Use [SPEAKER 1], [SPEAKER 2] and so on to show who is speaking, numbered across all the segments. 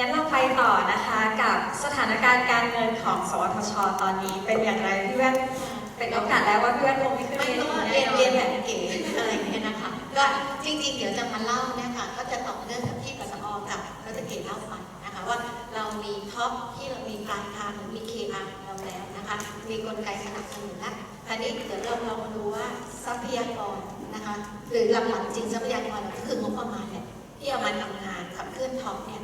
[SPEAKER 1] งั้นเราไปต่อนะคะกับสถานการณ์การเงินของสวทช ตอนนี้เป็นอย่างไรพี่แว่นเป็นโอกาสแล้วว่าพี่แว่นคงไม่ขึ้น
[SPEAKER 2] ไม่
[SPEAKER 1] เว
[SPEAKER 2] ก็เรียน
[SPEAKER 1] แน่
[SPEAKER 2] เรียน
[SPEAKER 1] นอน
[SPEAKER 2] แบบเก๋อะไรอย่างเงี้ยนะคะ ก็จริง ๆ เดี๋ยวจะมาเล่าเนี่ยค่ะก็จะต่อเนื่องกับที่ปสอกับก็จะเก๋เล่าไปนะคะว่าเรามีท็อปที่เรามีปลายทางหรือมี KR เราแล้วนะคะ มีกลไกสนับสนุนแล้วคราวนี้เดี๋ยวเราลองมาดูว่าทรัพยากรนะคะหรือหลักๆจริงทรัพยากรก็คืองบประมาณเนี่ยที่เอามาทำงานขับเคลื่อนท็อปเนี่ย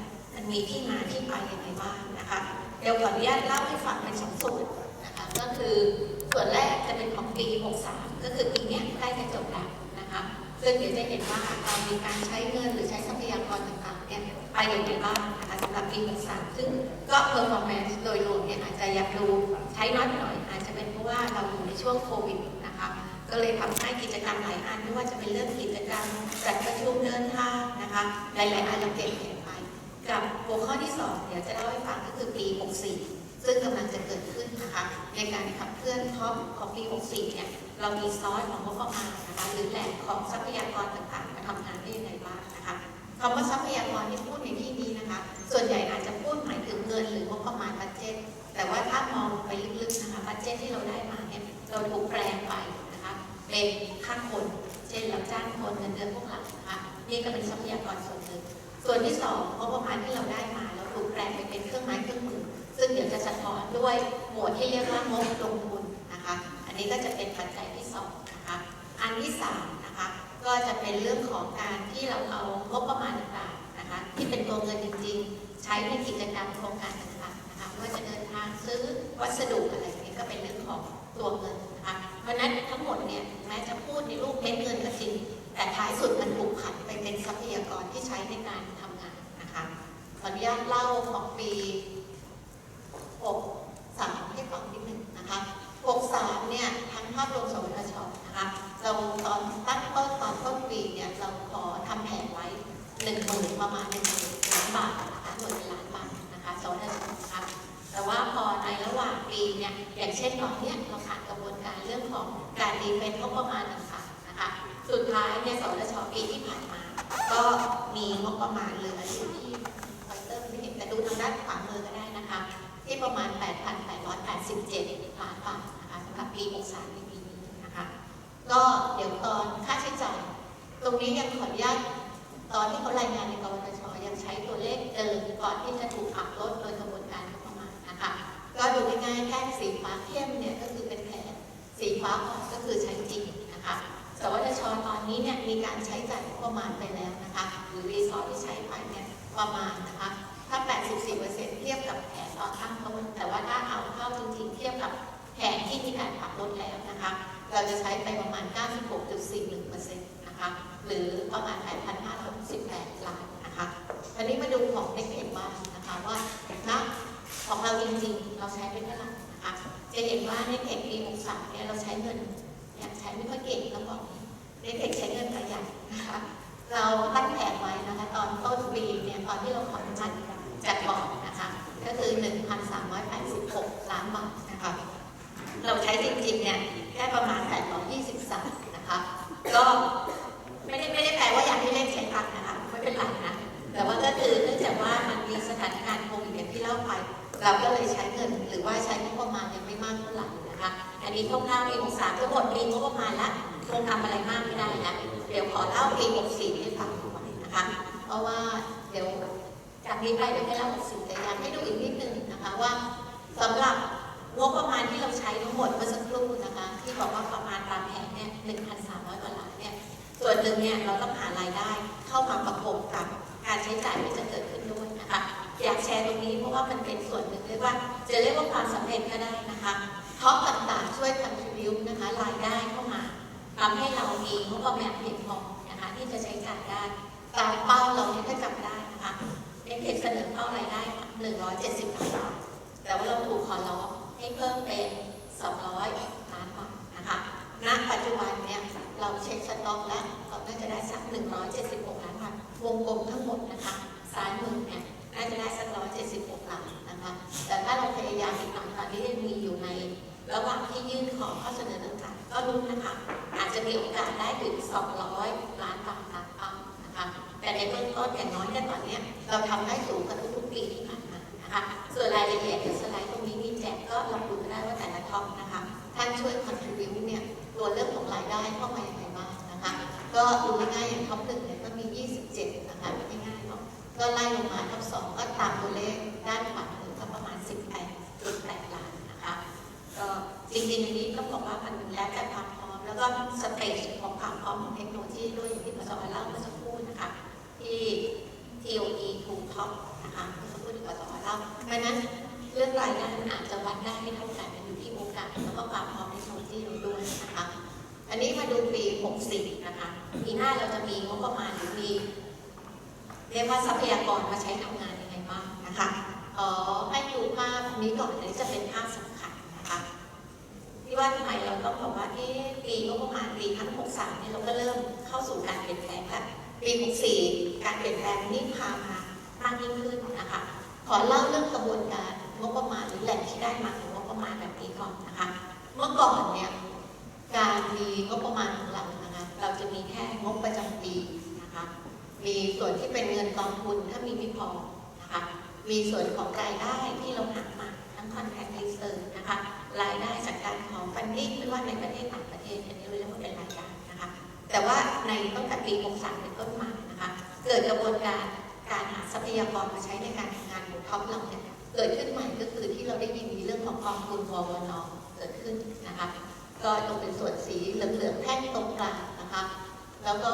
[SPEAKER 2] มีที่มาที่ไปยังไงบ้างนะคะเดี๋ยวขออนุญาตเล่าให้ฟังเป็นสองส่วนนะคะก็คือส่วนแรกจะเป็นของปี 63 ก็คือปีนี้ใกล้จะจบแล้วนะคะซึ่งเดี๋ยวจะเห็นว่าเรามีการใช้เงินหรือใช้ทรัพยากรต่างๆเนี่ยไปอย่างไรบ้างนะคะสำหรับปี 63 ซึ่งก็ performance โดยรวมเนี่ยอาจจะอยากดูใช้น้อยหน่อย อาจจะเป็นเพราะว่าเราอยู่ในช่วงโควิดนะคะก็เลยทำให้กิจกรรมหลายอันไม่ว่าจะเป็นเรื่องกิจกรรมจัดประชุมเดินทางนะคะหลายๆอันเราเปลี่ยน กับหัวข้อที่ 2 เดี๋ยวจะเล่าให้ฟังก็คือปี 64 ซึ่งกำลังจะเกิดขึ้นนะคะ ในการขับเคลื่อนท็อปของปี 64 เนี่ย เรามีซอสของงบประมาณนะคะหรือแหล่งของทรัพยากรต่างๆ มาทำงานได้ยังไงบ้างนะคะคำว่าทรัพยากรที่พูดในที่นี้นะคะ ส่วนใหญ่อาจจะพูดหมายถึงเงินหรืองบประมาณบัตเจ็ตแต่ว่าถ้ามองไปลึกๆนะคะบัตเจ็ตที่เราได้มาเนี่ยเราถูกแปลงไปนะคะเป็นค่าคน เช่นเราจ้างคนเงินเดือนพวกเรานะคะนี่ก็เป็นทรัพยากรส่วนหนึ่ง ส่วนที่สองงบประมาณที่เราได้มาเราถูกแปลงไปเป็นเครื่องไม้เครื่องมือ ซึ่งเดี๋ยวจะสะท้อนด้วยหมวดที่เรียกว่างบลงทุนนะคะ อันนี้ก็จะเป็นปัจจัยที่สองนะคะอันที่สามนะคะก็จะเป็นเรื่องของการที่เราเอางบประมาณต่างๆนะคะที่เป็นตัวเงินจริง ๆ ใช้ในกิจกรรมโครงการต่างๆนะคะไม่ว่าจะเดินทางซื้อวัสดุอะไรนี้ก็เป็นเรื่องของตัวเงินนะคะเพราะนั้นทั้งหมดเนี่ยแม้จะพูดในรูปเม็ดเงินก็จริงแต่ท้ายสุดมันถูกผันไปเป็นทรัพยากรที่ใช้ในการทำงานนะคะ ขออนุญาตเล่าของปี63ให้ฟังนิดนึงนะคะ63เนี่ยทั้งภาพรวมสวทชนะคะ เราตอนตั้งต้นตอนต้นปีเนี่ยเราขอทำแผนไว้1 0,000ประมาณ1 0,000ล้านบาทนะคะหน่วยล้านบาทนะคะสวทชนะคะแต่ว่าพอในระหว่างปีเนี่ยอย่างเช่นตอนเนี้ยเราผ่านกระบวนการเรื่องของการดีเป็นงบประมาณต่างๆนะคะ สุดท้ายเนี่ยสวทชปีที่ผ่านมา ก็มีงบประมาณเหลืออยู่ ที่ประมาณ 8,887ล้านบาทนะคะสำหรับปี 63ในปีนี้นะคะ ก็เดี๋ยวตอนค่าใช้จ่าย ตรงนี้ยังขออนุญาตตอนที่เขารายงานในกวทชยังใช้ตัวเลขเดิมก่อนที่จะถูกปรับลดโดยกระบวนการงบประมาณนะคะ ก็ดูง่ายๆแท่สีฟ้าเข้มเนี่ยก็คือเป็นแผนสีฟ้าอ่อนก็คือใช้จริงนะคะ สวทชตอนนี้เนี่ยมีการใช้จ่ายประมาณไปแล้วนะคะ หรือรีซอสที่ใช้ไปเนี่ยประมาณนะคะ ถ้า 84% แผนตอนตั้งต้นแต่ว่าถ้าเอาเข้าจริงๆเทียบกับแผนที่มีการปรับลดแล้วนะคะ เราจะใช้ไปประมาณ 96.41%นะคะ หรือประมาณ 8,568 ล้านนะคะอันนี้มาดูของเน็กเห็นบ้างนะคะว่าณของเราจริงๆ เราใช้เป็นเท่าไหร่นะคะ จะเห็นว่าในเทคปี63เนี่ยเราใช้เงินอยังใช้ไม่ค่อยเก่งต้องบอกในเทคใช้เงินประหยัดนะคะ เราตั้งแผนไว้นะคะตอนต้นปีเนี่ยตอนที่เราขอ 1,386 ล้านบาทนะคะเราใช้จริงๆเนี่ยแค่ประมาณ 823 นะคะ ก็ไม่ได้ไม่ได้แปลว่าอยากให้เล่นใช้ตังนะคะไม่เป็นไรนะ แต่ว่าก็คือเนื่องจากว่ามันมีสถานการณ์โควิดอย่างที่เล่าไป เราก็เลยใช้เงินหรือว่าใช้งบประมาณยังไม่มากเท่าไหร่นะคะ อันนี้คร่าวๆปี63ก็หมดปีงบประมาณละคงทำอะไรมากไม่ได้นะเดี๋ยวขอเล่าปี64ให้ฟังก่อนนะคะ เพราะว่าเดี๋ยว จากนี้ไปเดี๋ยวให้เล่า64แต่อยากให้ดูอีกนิดนึงนะคะว่าสำหรับงบประมาณที่เราใช้ทั้งหมดเมื่อสักครู่นะคะ ที่บอกว่าประมาณตามแผนเนี่ย1,300กว่าล้านเนี่ยส่วนหนึ่งเนี่ยเราต้องหารายได้เข้ามาประกบกับการใช้จ่ายที่จะเกิดขึ้นด้วยนะคะอยากแชร์ตรงนี้เพราะว่ามันเป็นส่วนหนึ่งเรียกว่า จะเรียกว่าความสำเร็จก็ได้นะคะท็อปต่างๆช่วย contribute นะคะรายได้เข้ามาทำให้เรามีงบประมาณเพียงพอนะคะที่จะใช้จ่ายได้ตามเป้าเราที่ถ้าจำได้นะคะ เอ็กเสนอเป้ารายได้ 170ล้านบาท แต่ว่าเราถูกขอร้องให้เพิ่มเป็น 200 ล้านบาทนะคะ ณ ปัจจุบันเนี่ยเราเช็คสต็อกแล้วเราน่าจะได้สัก 176 ล้านบาท วงกลมทั้งหมดนะคะซ้ายมือเนี่ยน่าจะได้สัก 176 ล้านนะคะ แต่ถ้าเราพยายามอีกหน่อยตอนนี้ยังมีอยู่ในระหว่างที่ยื่นขอข้อเสนอต่างๆ ก็รู้นนะคะ อาจจะมีโอกาสได้ถึง 200 ล้านบาท แต่ในเบื้องต้นอย่างน้อยเนี่ตอนนี้เราทำได้สูงกว่าทุกๆปีที่ผ่านมานะคะส่วนรายละเอียดสไลด์ตรงนี้มีแจกก็ลองดูก็ได้ว่าแต่ละท็อปนะคะท่านช่วยคอนทริบิวเนี่ยตัวเรื่องของรายได้เข้ามาอย่างไรบ้างนะคะก็ดูง่ายๆอย่างท็อปหนึ่งเนี่ยก็มี 27 นะคะง่ายๆเนาะก็ไล่ลงมาท็อปสองก็ตามตัวเลขด้านขวามือก็ประมาณ 18.8 ล้านนะคะก็จริงๆอันนี้ต้องบอกว่ามันแล้วแต่ความพร้อม แล้วก็สเตจของความพร้อมของเทคโนโลยีด้วยอย่างที่ผมาสอนเล่าเมื่อสัก ที่ TOE to top นะคะเมื่อสักครู่ที่มาสอเล่าเพราะนั้นเรื่องรายได้มันอาจจะวัดได้ไม่เท่ากันมันอยู่ที่โอกาสแล้วก็ความพร้อมเทคโนโลยีเราด้วยนะคะ อันนี้มาดูปี 64 นะคะ ปีหน้าเราจะมีงบประมาณหรือมีเรียกว่าทรัพยากรมาใช้ทำงานยังไงบ้างนะคะเอ่อให้ดูภาพนี้ก่อนอันนี้จะเป็นภาพสำคัญนะคะที่ว่าทำไมเราต้องบอกว่าที่ปีงบประมาณปีทั้ง 63 เนี่ยเราก็เริ่มเข้าสู่การเปลี่ยนแปลงแล้ว ปี64การเปลี่ยนแปลงนี่พามามากยิ่งขึ้นนะคะ ขอเล่าเรื่องกระบวนการงบประมาณหรือแหล่งที่ได้มาของงบประมาณแบบนี้ก่อนนะคะ เมื่อก่อนเนี่ยการมีงบประมาณของเรานะคะเราจะมีแค่งบประจำปีนะคะ มีส่วนที่เป็นเงินกองทุนถ้ามีไม่พอนะคะ มีส่วนของรายได้ที่เราหามาทั้ง contract research นะคะ รายได้จากการของฟันดิ้งไม่ว่าในประเทศต่างประเทศอันนี้เราเรียกว่าเป็นรายได้ แต่ว่าในตั้งแต่ปี 63 เป็นต้นมานะคะ เกิดกระบวนการการหาทรัพยากรมาใช้ในการทำงานของท็อปเราเนี่ยเกิดขึ้นใหม่ก็คือที่เราได้ยินมีเรื่องของกองทุนววนเกิดขึ้นนะคะ ก็ตรงเป็นส่วนสีเหลืองๆแท่งตรงกลางนะคะ แล้วก็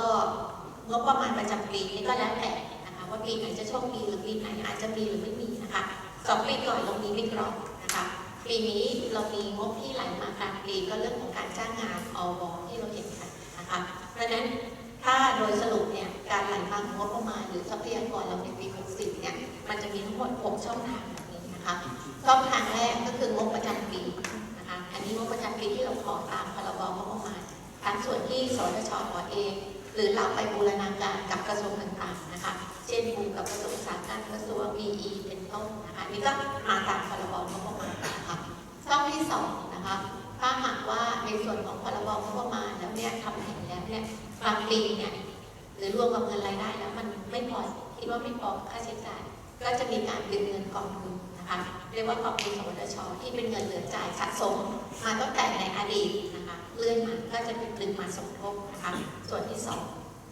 [SPEAKER 2] งบประมาณประจำปีนี่ก็แล้วแต่นะคะว่าปีไหนจะโชคดีหรือปีไหนอาจจะมีหรือไม่มีนะคะสองปีก่อนเรามีไม่กรอบนะคะปีนี้เรามีงบที่ไหลมากลางปีก็เรื่องของการจ้างงานอวที่เราเห็นกันนะคะ ราะฉะนั้นถ้าโดยสรุปเนี่ยการไหลมาของงบประมาณหรือทรัพยากรเราในปี60เนี่ยมันจะมีทั้งหมด 6 ช่องทางแบบนี้นะคะช่องทางแรกก็คืองบประจำปีนะคะอันนี้งบประจำปีที่เราขอตามพรบงบประมาณทั้งส่วนที่สทชขอเอง หรือเราไปบูรณาการกับกระทรวงต่างๆนะคะเช่นบูกับกระทรวงอุตสาหกรรมกระทรวง BE เป็นต้นนะคะนี่ก็มาตามพรบงบประมาณนะคะช่องที่สองนะคะถ้าหากว่าในส่วนของพรบงบประมาณแล้วเนี่ยทำแผนแล้ เนี่ยบางปีเนี่ยหรือรวมกับเงินรายได้แล้วมันไม่พอคิดว่าไม่พอค่าใช้จ่าย ก็จะมีการดึงเงินกองทุนนะคะเรียกว่ากองทุนสวทชที่เป็นเงินเหลือจ่ายสะสม มาตั้งแต่ในอดีตนะคะเลื่อนมาก็จะเป็นดึงมาสมทบนะคะส่วนที่สอง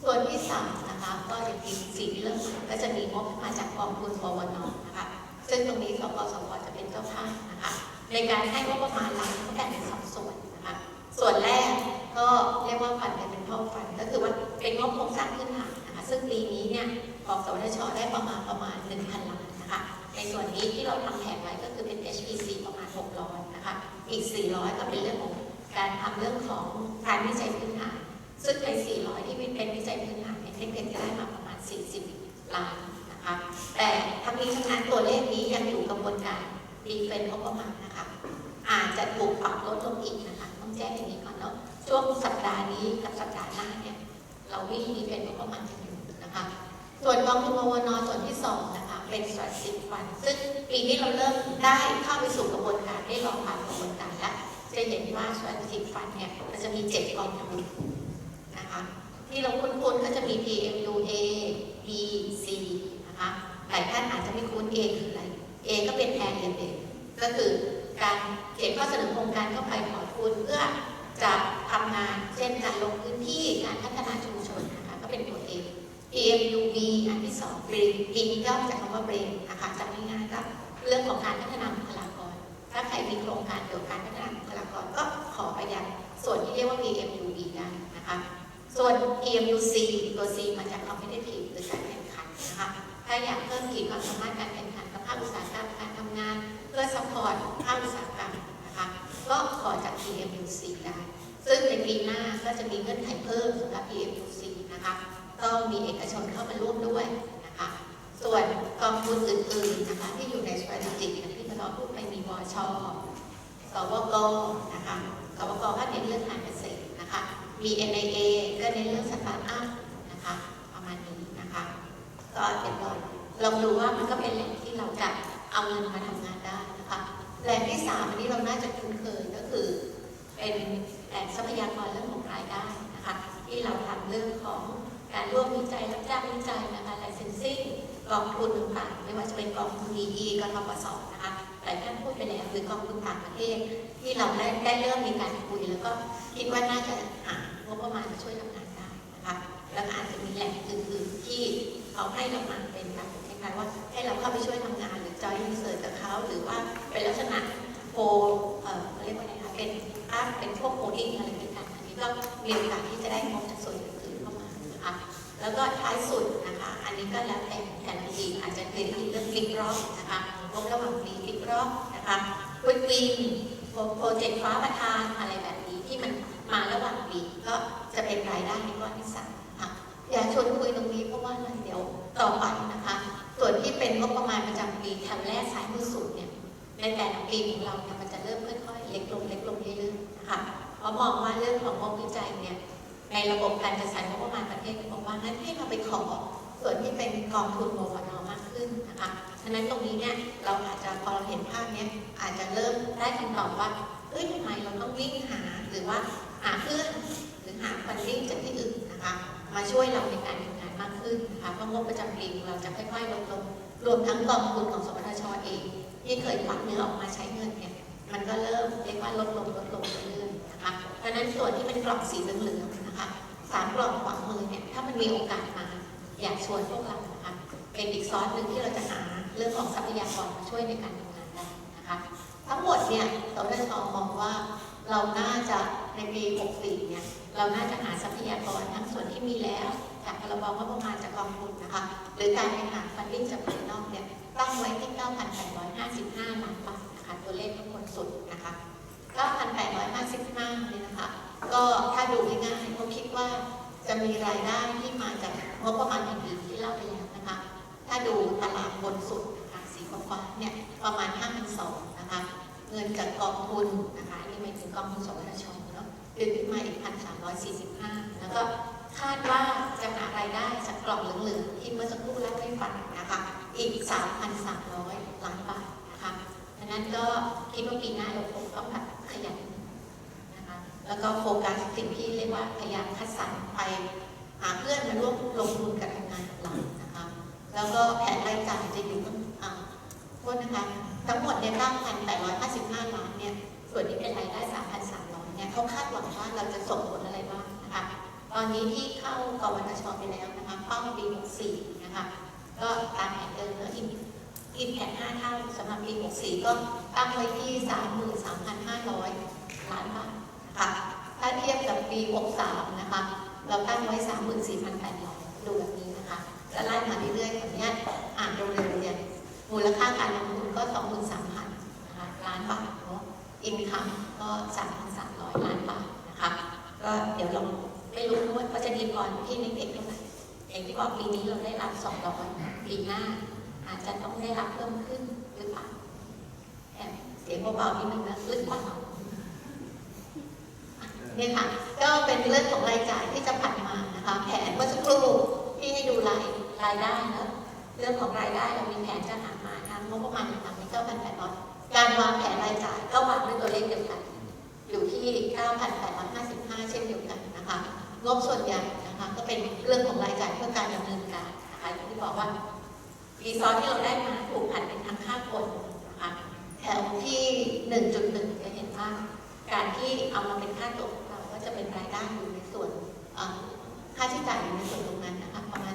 [SPEAKER 2] ส่วนที่สามนะคะก็จะมีสิ่งที่เริ่มก็จะมีงบมาจากกองทุนววนนะคะซึ่งตรงนี้สปสวจะเป็นเจ้าภาพนะคะในการให้งบประมาณเราก็แบ่งเป็นสองส่วนนะคะส่วนแรก ก็เรียกว่าฟันกันเป็นท่อฟัน ก็คือว่าเป็นงบโครงสร้างพื้นฐานนะคะ ซึ่งปีนี้เนี่ยของสวทชได้ประมาณประมาณ 1,000 ล้านนะคะ ในส่วนนี้ที่เราทำแผนไว้ก็คือเป็น HPC ประมาณ 600 นะคะ อีก 400 ก็เป็นเรื่องของการทำเรื่องของการวิจัยพื้นฐาน ซึ่งใน 400 ที่เป็นวิจัยพื้นฐานเนี่ยเทคนิคจะได้มาประมาณ 40 ล้านนะคะ แต่ทั้งนี้ทั้งนั้นตัวเลขนี้ยังอยู่กระบวนการดีเฟนงบประมาณนะคะ อาจจะถูกปรับลดลงอีกนะคะ ต้องแจ้งอย่างนี้ก่อนเนาะ ช่วงสัปดาห์นี้กับสัปดาห์หน้าเนี่ยเราวิ่งดีเฟนงบประมาณกันอยู่นะคะ ส่วนกองทุนววนส่วนที่สองนะคะเป็น strategic fund ซึ่งปีนี้เราเริ่มได้เข้าไปสู่กระบวนการได้ลองผ่านกระบวนการแล้วจะเห็นว่า strategic fund เนี่ยมันจะมีเจ็ดกองทุนนะคะที่เราคุ้นๆก็จะมี PMU A B C นะคะหลายท่านอาจจะไม่คุ้น A คืออะไร A ก็เป็น Area b a s ก็คือการเขียนข้อเสนอโครงการเข้าไปขอทุนเพื่อ จะทำงานเช่นการลงพื้นที่การพัฒนาชุมชนนะคะก็เป็นตัว A PMUB อันที่สอง Brain กินย่อมาจากคำว่า Brain นะคะจำง่ายๆก็เรื่องของการพัฒนาบุคลากร ถ้าใครมีโครงการเกี่ยวกับการพัฒนาบุคลากรก็ขอไปยังส่วนที่เรียกว่า PMUB ได้นะคะส่วน PMUC ตัว C มาจาก competitive หรือการแข่งขันนะคะถ้าอยากเพิ่มขีดความสามารถการแข่งขันกับภาคอุตสาหกรรมการทำงาน เพื่อ support ภาคอุตสาหกรรม ก็ขอจาก PMUC ได้ซึ่งในปีหน้าก็จะมีเงื่อนไขเพิ่มสำหรับ PMUC นะคะต้องมีเอกชนเข้ามาร่วมด้วยนะคะ ส่วนกองทุนอื่นๆนะคะที่อยู่ใน strategic อย่างที่พนอพูดไปมีวชสวกนะคะสวกก็เน้นเรื่องการเกษตรนะคะ มี NIA ก็เน้นเรื่องสตาร์ทอัพนะคะประมาณนี้นะคะ ก็เดี๋ยวเราลองดูว่ามันก็เป็นแหล่งที่เราจะเอาเงินมาทำงานได้ แหล่งที่สามอันนี้เราน่าจะคุ้นเคยก็คือเป็นแหล่งทรัพยากรเรื่องของรายได้นะคะที่เราทำเรื่องของการร่วมวิจัยรับจ้างวิจัยนะคะ licensing กองทุนต่างๆไม่ว่าจะเป็นกองทุน EE กทปสนะคะหลายท่านพูดไปแล้วหรือกองทุนต่างประเทศ ที่เราได้ได้เริ่มมีการคุย แล้วก็คิดว่าน่าจะหางบประมาณมาช่วยทำงานได้นะคะแล้วอาจจะมีแหล่งอื่นๆที่เขาให้เรามาเป็นแบบ คล้ายว่าให้เราเข้าไปช่วยทำงานหรือจอยรีเสิร์ชกับเขาหรือว่าเป็นลักษณะโปรเอ่อเรียกว่าอะไรคะเป็นอาร์ตเป็นพวกโคดิ้งอะไรเป็นกันอันนี้ก็มีโอกาสที่จะได้งบจากส่วนอื่นเข้ามานะคะแล้วก็ท้ายสุดนะคะ อันนี้ก็แล้วแต่แต่ละทีอาจจะเคยได้ยินเรื่องกิ๊กรอบนะคะงบระหว่างปีกิ๊กรอบนะคะวินวินโปรเจกต์ฟ้าประทานอะไรแบบนี้ที่มันมาระหว่างปีก็จะเป็นรายได้ในก้อนที่สามนะคะอย่าชวนคุยตรงนี้เพราะว่าเดี๋ยวต่อไปนะคะ ส่วนที่เป็นงบประมาณประจำปีแถวแรกสายมือสุดเนี่ยในแต่ละปีของเราเนี่ยมันจะเริ่มค่อยๆเล็กลงเล็กลงเรื่อยๆนะคะเพราะมองว่าเรื่องของงบวิจัยเนี่ยในระบบการจัดสรรงบประมาณประเทศบอกว่างั้นให้เราไปขอส่วนที่เป็นกองทุนโมฟนมากขึ้นนะคะฉะนั้นตรงนี้เนี่ยเราอาจจะพอเราเห็นภาพเนี้ยอาจจะเริ่มได้คำตอบว่าเอ้ยทำไมเราต้องวิ่งหาหรือว่าหาเพื่อนหรือหาฟันดิ้งจากที่อื่นนะคะ มาช่วยเราในการทำงาน มากขึ้นนะคะเพราะงบประจำปีเราจะค่อยๆลดลง รวมทั้งกองทุนของสปทชเอง ที่เคยควักเนื้อออกมาใช้เงินเนี่ยมันก็เริ่มเรียกว่าลดลงลดลงเรื่อยๆนะคะเพราะนั้นส่วนที่เป็นกล่องสีเหลืองๆนะคะสามกล่องขวามือเนี่ยถ้ามันมีโอกาสมา อยากชวนพวกเรานะคะเป็นอีกซอสหนึ่งที่เราจะหาเรื่องของทรัพยากรมาช่วยในการทำงานได้นะคะทั้งหมดเนี่ยสวทชมองว่าเราน่าจะในปี 64 เนี่ย เราน่าจะหาทรัพยากรทั้งส่วนที่มีแล้ว จากพรบงบประมาณจากกองทุนนะคะ หรือการไปหาฟันดิ้งจากภายนอกเนี่ยตั้งไว้ที่ 9,855 ล้านบาทนะคะ ตัวเลขทั้งหมดสุดนะคะ 9,855เนี่ยนะคะ ก็ถ้าดูง่ายๆเขาคิดว่าจะมีรายได้ที่มาจากงบประมาณแผ่นดินที่เล่าไปแล้วนะคะ ถ้าดูตารางบนสุดนะคะสีฟ้าเนี่ยประมาณ 5,200นะคะ เงินจากกองทุนนะคะนนี่หมายถึงกองทุนสวทชเนาะดึงขึ้นมาอีก1,345 แล้วก็ คาดว่าจะหารายได้จากกล่องเหลืองๆที่เมื่อสักครู่เล่าให้ฟังนะคะ อีก 3,300 ล้านบาทนะคะดังนั้นก็คิดว่าปีหน้าเราคงต้องแบบขยันนะคะแล้วก็โฟกัสสิ่งที่เรียกว่าพยายามคัดสรรไปหาเพื่อนมาร่วมลงทุนกับทำงานกับเรานะคะแล้วก็แผนรายจ่ายจะอยู่ตั้งอ่าโทษนะคะทั้งหมดเนี่ย9,855 ล้านเนี่ยส่วนที่เป็นรายได้ 3,300เนี่ยเขาคาดหวังว่าเราจะส่งผลอะไรบ้างนะคะ ตอนนี้ที่เข้ากวทชไปแล้วนะคะเป้าปี 64 นะคะ ก็ตามแผนเดิมแล้วอีกอีกแผน5เท่าสำหรับปี 64 ก็ตั้งไว้ที่ 33,500 ล้านบาทนะคะถ้าเทียบกับปี 63 นะคะ เราตั้งไว้ 34,800ดูแบบนี้นะคะจะไล่มาเรื่อยๆแบบนี้อ่านเร็วๆเนี่ยมูลค่าการลงทุนก็ 23,000นะคะล้านบาทเนาะอินคัมก็ 3,300 ล้านบาทนะคะ ก็เดี๋ยวเรา ไม่รู้ว่าเขาจะดีพอที่ในเด็กเท่าไหร่อย่างที่บอกปีนี้เราได้รับ200ปีหน้า อาจจะต้องได้รับเพิ่มขึ้นหรือเปล่าแอบเสียงเบาๆนิดนึงนะหรือเปล่าเนี่ยค่ะ ก็เป็นเรื่องของรายจ่ายที่จะผ่านมานะคะแผนเมื่อสักครู่ที่ให้ดูรายรายได้นะเรื่องของรายได้เรามีแผนจะหามาทางงบประมาณต่างๆในเก้าพันแปดร้อยการวางแผนรายจ่ายก็วางด้วยตัวเลขเดียวกัน อยู่ที่9,855เช่นเดียวกันนะคะ งบส่วนใหญ่นะคะก็เป็นเรื่องของรายจ่ายเพื่อการดำเนินการนะคะอย่างที่บอกว่ารีซอสที่เราได้มาถูกผันเป็นทางค่าคนนะคะแถวที่ 1.1 จะเห็นว่าการที่เอามาเป็นค่าตัวของเราก็จะเป็นรายได้อยู่ในส่วนค่าใช้จ่ายอยู่ในส่วนตรงนั้นนะคะประมาณ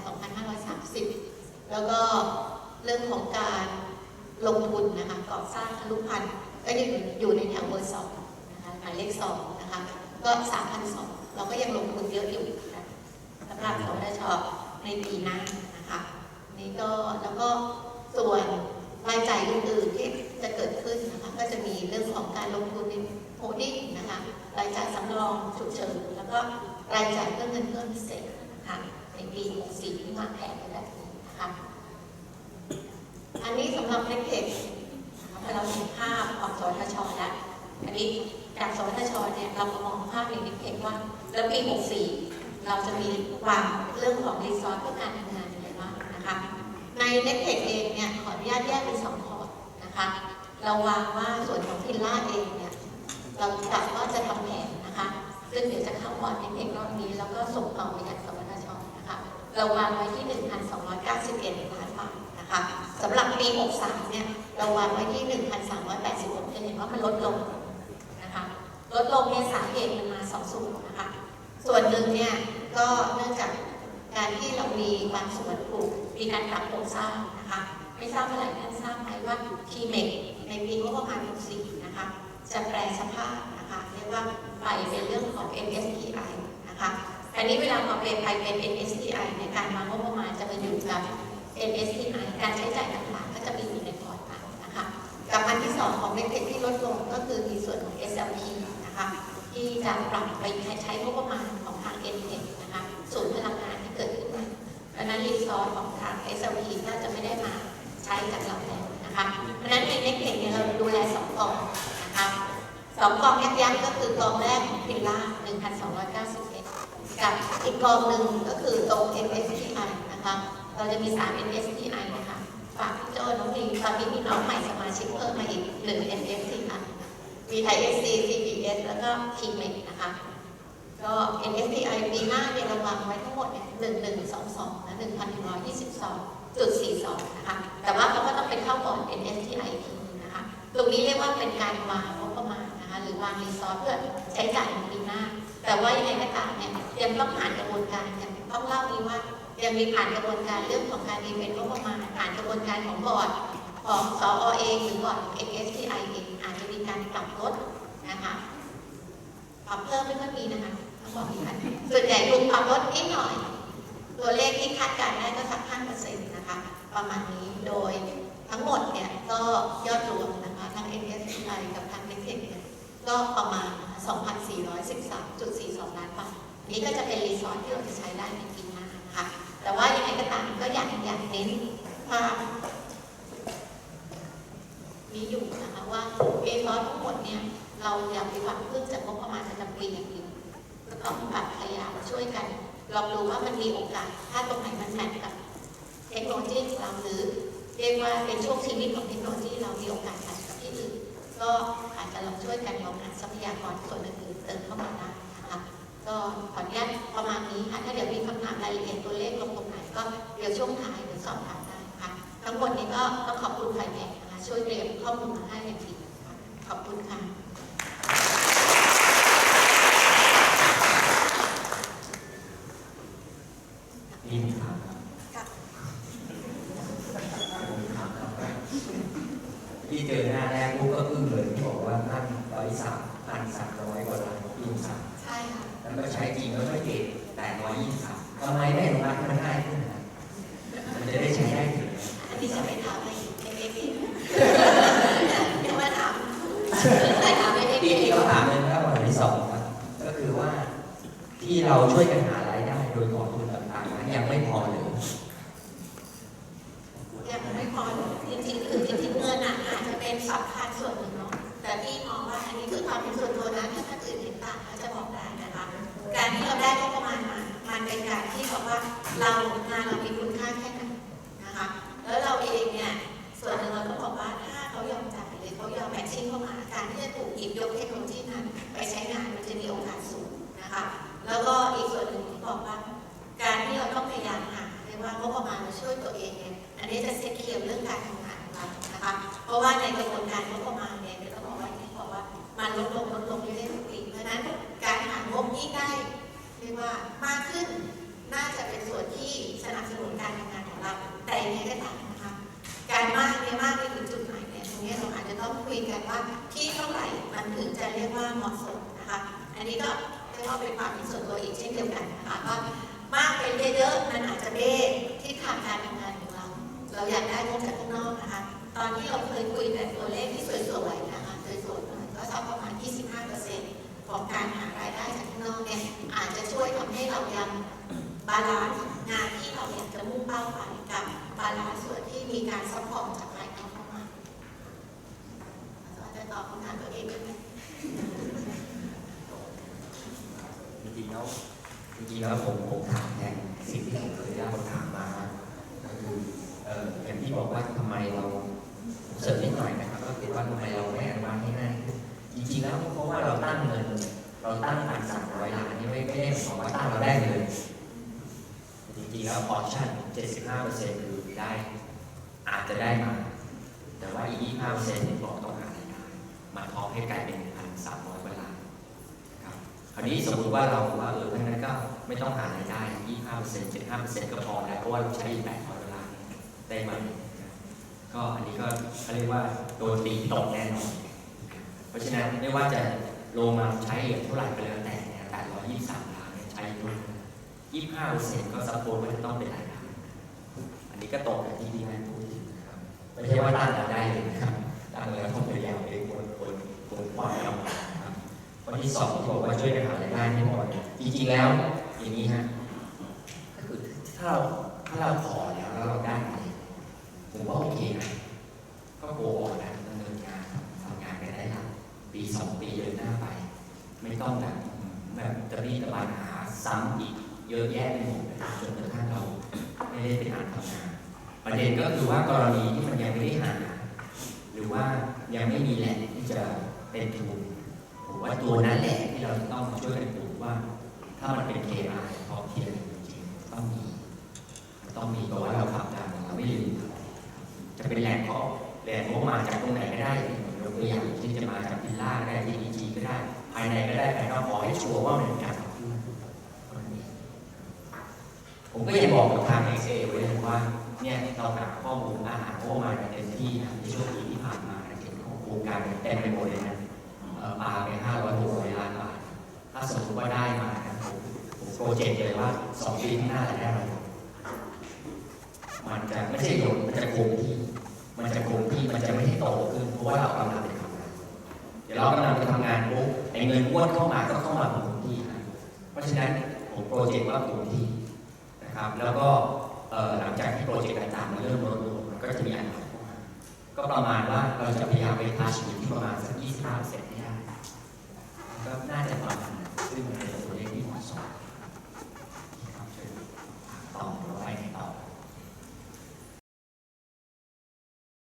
[SPEAKER 2] 2,530 แล้วก็เรื่องของการลงทุนนะคะก่อสร้างทะลุพันธ์ก็ยังอยู่ในแถวเบอร์สองนะคะหมายเลขสองนะคะก็ 3,200 เราก็ยังลงทุนเยอะอยู่นะสำหรับสวทชในปีหน้านะคะนี่ก็แล้วก็ส่วนรายจ่ายอื่นๆที่จะเกิดขึ้นนะคะก็จะมีเรื่องของการลงทุนในโฮดดิ้งนะคะรายจ่ายสำรองฉุกเฉินแล้วก็รายจ่ายเพื่อเงินเพิ่มพิเศษนะคะในปี64ที่วางแผนไว้แบบนี้นะคะอันนี้สำหรับในเพจนะคะเราเห็นภาพของสทชแล้วอันนี้ จากสวทชเนี่ยเราก็มองภาพในเพจว่า แล้วปี 64 เราจะมีวางเรื่องของรีซอสเพื่อการทำงานยังไงบ้างนะคะ ในเน็ตเพจเองเนี่ยขออนุญาตแยกเป็นสองพอร์ตนะคะ เราวางว่าส่วนของพิลล่าเองเนี่ยเรากะว่าจะทำแผนนะคะ ซึ่งเดี๋ยวจะเข้าพอร์ตเน็ตเพจรอบนี้ แล้วก็ส่งต่อไปยังสวทชนะคะ เราวางไว้ที่ 1,291ล้านบาทนะคะสำหรับปี 63 เนี่ยเราวางไว้ที่ 1,386จะเห็นว่ามันลดลง ลดลงเนี่ยสาเหตุมันมาสองส่วนนะคะ ส่วนหนึ่งเนี่ยก็เนื่องจากการที่เรามีบางส่วนปลูกมีการปรับโครงสร้างนะคะ ไม่ทราบว่าหลายท่านทราบไหมว่าทีเมกในปีงบประมาณ64นะคะจะแปลสภาพนะคะเรียกว่าไปเป็นเรื่องของ MSTI นะคะอันนี้เวลาพอเป็นไปเป็น MSTI ในการวางงบประมาณจะมาอยู่กับ MSTI การใช้จ่ายต่างๆก็จะมีอยู่ในพอร์ตนั้นนะคะ กับอันที่สองของเม็ดเงินที่ลดลงก็คือในส่วนของ SLP นะคะ ที่จะปรับไปใช้งบประมาณของทาง n t e c นะคะศูนย์พลังงานที่เกิดขึ้นใหม่เพราะฉะนั้นรีซอสของทาง SLP ก็จะไม่ได้มาใช้กับเราแล้วนะคะเพราะฉะนั้นในเน็ตเเนี่ยเราดูแลสองกองนะคะสองกองยักษ์ๆก็คือกองแรกของพิลล่า1,291 กับอีกกองหนึ่งก็คือตรง MSTI นะคะเราจะมี 3 MSTI นะคะฝากพี่โจ้น้องลีตอนนี้มีน้องใหม่สมาชิกเพิ่มมาอีกหนึ่ง MSTI มีไทย SC CPS แล้วก็ t m e นะคะ ก็ NSTI ปีหน้าเนี่ยเราวางไว้ทั้งหมดเนี่ย1122นะ1,122.42 นะคะ แต่ว่าเขาก็ต้องเป็นเข้าก่อน NSTI อีกทีนึงนะคะ ตรงนี้เรียกว่าเป็นการวางงบประมาณนะคะ หรือวางรีซอสเพื่อใช้จ่ายในปีหน้า แต่ว่ายังไงก็ตามเนี่ยยังต้องผ่านกระบวนการกันต้องเล่าดีว่ายังมีผ่านกระบวนการเรื่องของการดีเป็นงบประมาณผ่านกระบวนการของบอร์ดของสอเองหรือบอร์ดของ NSTI เอง การปรับลดนะคะปรับเพิ่มไม่ค่อยมีนะคะต้องบอกอีกครั้งส่วนใหญ่ถูกปรับลดนิดหน่อย ตัวเลขที่คาดการณ์ได้ก็สัก5เปอร์เซ็นต์นะคะ ประมาณนี้โดยทั้งหมดเนี่ยก็ยอดรวมนะคะทั้ง NSI กับทาง n e t e c เนี่ยก็ประมาณ 2,413.42 ล้านบาทนี้ก็จะเป็นรีซอสที่เราจะใช้ได้ในปีหน้านะคะแต่ว่ายังไงก็ตามก็อยากอยากเน้นภาพ นี้อยู่นะคะว่ารีซอสทั้งหมดเนี่ยเราอย่าไปหวังพึ่งจากงบประมาณประจำปีอย่างเดียวก็ต้องแบบพยายามช่วยกันลองดูว่ามันมีโอกาส ถ้าตรงไหนมันแมทกับเทคโนโลยีของเราหรือเรียกว่าเป็นช่วงชีวิตของเทคโนโลยีเรามีโอกาสแมทกับที่อื่นก็อาจจะลองช่วยกันลองหาทรัพยากรส่วนอื่นๆเติมเข้ามาได้นะคะก็ขออนุญาตประมาณนี้ค่ะถ้าเดี๋ยวมีคำถามรายละเอียดตัวเลขลงตรงไหนก็เดี๋ยวช่วงท้ายเดี๋ยวสอบถามได้ค่ะทั้งหมดนี้ก็ต้องขอบคุณไฟแนนซ์น ช่วยเตรียมข้อมูลมาให้อย่างดีค่ขอบคุณค่ะ
[SPEAKER 3] มีคำถามครับ
[SPEAKER 2] ค่ะ
[SPEAKER 3] ผมถามครับพี่เจอหน้าแรกปุ๊บก็อึ้งเลยที่บอกว่าท่านร้อยสามพันสามร้อยกว่าล้านยี่สิบสาม
[SPEAKER 2] ใช่ค่ะ
[SPEAKER 3] แล้วก็ใช้จริงแล้วไม่เก็บแต่ร้อยยี่สิบสามทำไมไม่อนุมัติให้มันง่ายขึ้นนะมันจะได้ใช้ได้ถึง
[SPEAKER 2] อันนี้จะไปถามอะไรอีกเอ็กซ์เดี๋ยวมาถามไปถามเอ็ก
[SPEAKER 3] อีก
[SPEAKER 2] ซ์
[SPEAKER 3] ที่คำถามหนึงครับวันที่ สองครับก็คือว่าที่เราช่วยกันหา
[SPEAKER 2] ในกระบวนการงบประมาณเนี่ยเดี๋ยวต้องบอกว่าอย่างที่บอกว่ามันลดลงลดลงเรื่อยๆทุกปีเพราะนั้นการหางบที่ได้เรียกว่ามากขึ้นน่าจะเป็นส่วนที่สนับสนุนการทำงานของเราแต่ยังไงก็ตามนะคะการมากเนี่ยมากไปถึงจุดไหนเนี่ยตรงนี้เราอาจจะต้องคุยกันว่าที่เท่าไหร่มันถึงจะเรียกว่าเหมาะสมนะคะอันนี้ก็เรียกว่าเป็นความเป็นส่วนตัวอีกเช่นเดียวกันนะคะว่ามากไปเยอะๆมันอาจจะเบ้ที่ทางการทำงานของเรา เราอยากได้งบจากข้างนอกนะคะ ตอนที่เราเคยคุยแบบตัวเลขที่สวยๆนะคะสวยๆหน่อยก็สักประมาณ 25%ของการหารายได้จากข้างนอกเนี่ยอาจจะช่วยทำให้เรายังบาลานซ์งานที่เราอยากจะมุ่งเป้าไปกับบาลานซ์ส่วนที่มีการซัพพอร์ตจากภายนอกเข้ามาเราจะตอบคำถามตัวเองได้ไหม
[SPEAKER 3] จริงๆแล้วจริงๆแล้วผมผมถามแทนสิ่งที่ผมเคยได้คำถามมาก็คือเอ่ออย่างที่บอกว่าทำไมเราผม เสริมนิดหน่อยนะครับก็คือว่าทำไมเราไม่อนุมัติให้ง่ายจริงๆแล้วเพราะว่าเราตั้งเงินเราตั้งพันสามร้อยล้านนี่ไม่ไม่ได้หมายความว่าตั้งเราได้เลยจริงๆแล้วพอร์ชั่น75เปอร์เซ็นต์คือได้อาจจะได้มา แต่ว่าอีก25เปอร์เซ็นต์ที่บอกต้องหารายได้มาทองให้กลายเป็น1,300กว่าล้านครับคราวนี้สมมติว่าเราว่าเออเพรานั้นก็ไม่ต้องหารายได้25เปอร์เซ็นต์75เปอร์เซ็นต์ก็พอแล้วเพราะว่าเราใช้อีก800กว่าล้านได้ไหม ก็อันนี้ก็เขาเรียกว่าโดนตีตกแน่นอนเพราะฉะนั้นไม่ว่าจะลงมาใช้เหรียญเท่าไหร่ก็แล้วแต่เนี่ย823ล้านเนี่ยใช้ด้วย25เปอร์เซ็นต์ก็ซัพพอร์ตว่าจะต้องเป็นรายได้อันนี้ก็ตรงกับที่พี่แม่พูดถึงนะครับไม่ใช่ว่าตั้งแล้วได้เลยนะครับตั้งแล้วต้องพยายามเองบนบนบนความลำบากนะครับข้อที่สองที่บอกว่าช่วยกันหารายได้ไม่พอจริงๆแล้วอย่างนี้ฮะก็คือถ้าเราถ้าเราขอแล้วแล้วเราได้ ผมว่าโอเคนะก็โกออกนะดำเนินงานทำงานกันได้ละปีสองปีเดินหน้าไป ไม่ต้องแบบแบบจะรีบตะบานหาซ้ำอีกเยอะแยะไปหมดจนกระทั่งเราไม่ได้เป็นการทำงานประเด็นก็คือว่ากรณีที่มันยังไม่ได้หาหรือว่ายังไม่มีแหล่งที่จะเป็นทุนผมว่าตัวนั้นแหละที่เราจะต้องมาช่วยกันดูว่า ถ้ามันเป็น KI พอเพียงจริงๆต้องมี ต้องมีเพราะว่าเราทำงานเราไม่ลืม จะเป็นแหล่งข้อแหล่งงบมาจากตรงไหนก็ได้ยกตัวอย่างที่จะมาจากพิลล่าก็ได้ที่ดีจีก็ได้ ภายในก็ได้ภายนอกขอให้ชัวร์ว่ามันเป็นการทำขึ้นผมก็ยังบอกกับทาง XA ไว้เลยว่าเนี่ยเราหาข้อมูลอาหารโอมากันเต็มที่ในช่วงปีที่ผ่านมาเนี่ยเห็นโครงการเต็มไปหมดเลยนะเอ่าไปห้าร้อยหกร้อยล้านบาทถ้าสมมติว่าได้มาผมผมโปรเจกต์เลยว่าสองปีข้างหน้าจะได้อะไรมันจะไม่ใช่หยน เรากำลังจะทำงานปุ๊บไอ้เงินงวนเข้ามาก็เข้ามาของคุณพี่เพราะฉะนั้นผมโปรเจกต์ว่าคุณที่นะครับ แล้วก็หลังจากที่โปรเจกต์ต่างๆมันเริ่มลดลงมันก็จะมีอันใหม่เข้าก็ประมาณว่าเราจะพยายามไปทาชอยู่ที่ประมาณสักยี่สิบเปอร์เซ็นต์ได้ก็น่าจะประมาณ